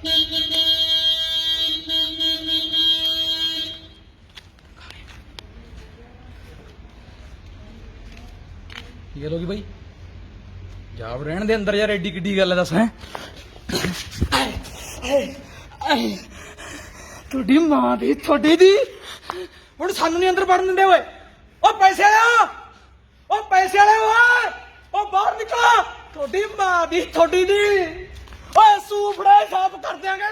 ਕੀ ਗੱਲ ਹੋ ਜਾਬ ਰਹਿਣ ਦੇ ਅੰਦਰ ਯਾਰ, ਐਡੀ ਕਿੱਡੀ ਗੱਲ ਦੱਸ, ਹੈ? ਤੁਹਾਡੀ ਮਾਂ ਦੀ, ਤੁਹਾਡੀ ਦੀ? ਹੁਣ ਸਾਨੂੰ ਨਹੀਂ ਅੰਦਰ ਵੜਨ ਦਿੰਦੇ ਓਏ। ਓ ਪੈਸੇ ਵਾਲਿਆ ਓ ਪੈਸੇ ਆ ਓਏ। ਓ ਬਾਹਰ ਨਿਕਲ। ਤੁਹਾਡੀ ਮਾਂ ਦੀ, ਤੁਹਾਡੀ ਦੀ।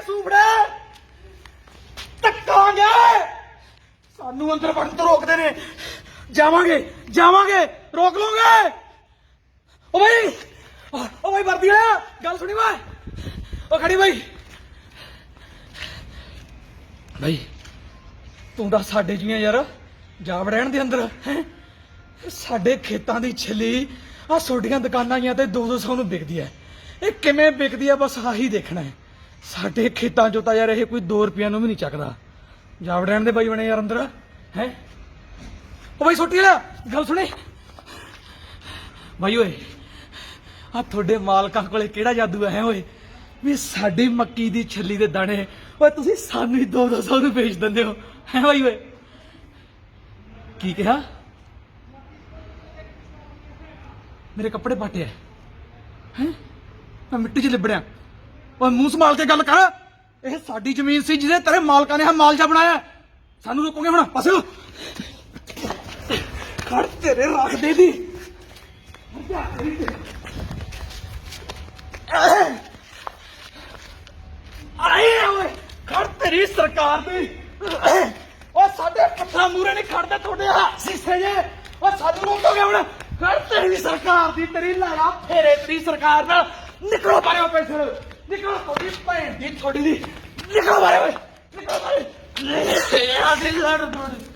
ਕਰ ਟੱਕਾਂਗੇ ਸਾਨੂੰ ਅੰਦਰ ਵੜਨ ਤੋਂ ਰੋਕਦੇ ਨੇ। ਜਾਵਾਂਗੇ ਜਾਵਾਂਗੇ। ਰੋਕ ਲਓਗੇ। ਓ ਭਾਈ ਓ ਭਾਈ ਵਰਦੀ ਵਾਲਿਆ, ਗੱਲ ਸੁਣੀ ਵਾ ਓ ਖੜੀ ਭਾਈ ਭਾਈ ਤੂੰ ਤਾਂ ਸਾਡੇ ਜੀਆਂ ਯਾਰ, ਜਾਵ ਰਹਿਣ ਦੇ ਅੰਦਰ, ਹੈ? ਸਾਡੇ ਖੇਤਾਂ ਦੀ ਛਿੱਲੀ ਆ ਛੋਟੀਆਂ ਦੁਕਾਨਾਂ ਆਈਆਂ ਤੇ 2-200 ਨੂੰ ਵਿਕਦੀ ਐ। ਇਹ ਕਿਵੇਂ ਵਿਕਦੀ ਐ, ਬਸ ਆਹੀ ਦੇਖਣਾ ਹੈ ਸਾਡੇ ਖੇਤਾਂ ਚੋਂ ਤਾਂ ਯਾਰ ਇਹ ਕੋਈ 2 ਰੁਪਈਆ ਨੂੰ ਵੀ ਨਹੀਂ ਚੱਕਦਾ। ਜਾਵ ਦੇ ਬਾਈ ਬਣੇ ਯਾਰ ਅੰਦਰ, ਹੈ? ਉਹ ਬਾਈ ਛੋਟੀ ਵਾਲਾ, ਗੱਲ ਸੁਣੇ? ਬਾਈ ਓਏ ਆ ਤੁਹਾਡੇ ਮਾਲਕਾਂ ਕੋਲੇ ਕਿਹੜਾ ਜਾਦੂ ਹੈ, ਓਏ? ਵੀ ਸਾਡੀ ਮੱਕੀ ਦੀ ਛੱਲੀ ਦੇ ਦਾਣੇ, ਓਏ ਤੁਸੀਂ ਸਾਨੂੰ ਹੀ 2-200 ਨੂੰ ਵੇਚ ਦਿੰਦੇ ਹੋ, ਹੈ ਬਾਈ ਓਏ? ਕੀ ਕਿਹਾ? ਮੇਰੇ ਕੱਪੜੇ ਪਾਟੇ ਹੈ ਹੈ? ਮੈਂ ਮਿੱਟੀ 'ਚ ਲਿਬੜਿਆ। ਓਏ ਮੂੰਹ ਸੰਭਾਲ ਕੇ ਗੱਲ ਕਰ। ਇਹ ਸਾਡੀ ਜ਼ਮੀਨ ਸੀ ਜਿਹਦੇ ਤੇਰੇ ਮਾਲਕਾਂ ਨੇ ਇਹ ਮਾਲਜਾ ਬਣਾਇਆ। ਸਾਨੂੰ ਰੋਕੋਗੇ ਹੁਣ? ਪਾਸੇ ਹੋ। ਖੜ ਤੇਰੇ ਰੱਖ ਦੇ। ਦੀ ਆਏ ਓਏ, ਖੜ ਤੇਰੀ ਸਰਕਾਰ ਦੀ। ਓ ਸਾਡੇ ਪੱਥਰਾਂ ਮੂਰੇ ਨਹੀਂ ਖੜਦੇ ਤੁਹਾਡੇ ਆ ਸੀਸੇ ਜੇ। ਓ ਸਾਨੂੰ ਰੋਕੋਗੇ ਹੁਣ? ਖੜ ਤੇਰੀ ਸਰਕਾਰ ਦੀ, ਤੇਰੀ ਲਾਲਾ ਫੇਰੇ ਤੇਰੀ ਸਰਕਾਰ ਨਾਲ। ਨਿਕਲੋ ਬਾਰੇ ਪੈਸੇ ਨਿਕਲੋ ਤੁਹਾਡੀ ਭੈਣ ਦੀ ਤੁਹਾਡੀ ਦੀ ਨਿਕਲੋ ਬਾਰੇ ਓਏ ਨਿਕਲੋ ਬਾਰੇ ਆ ਦੀ ਲੜ ਤੁਹਾਡੀ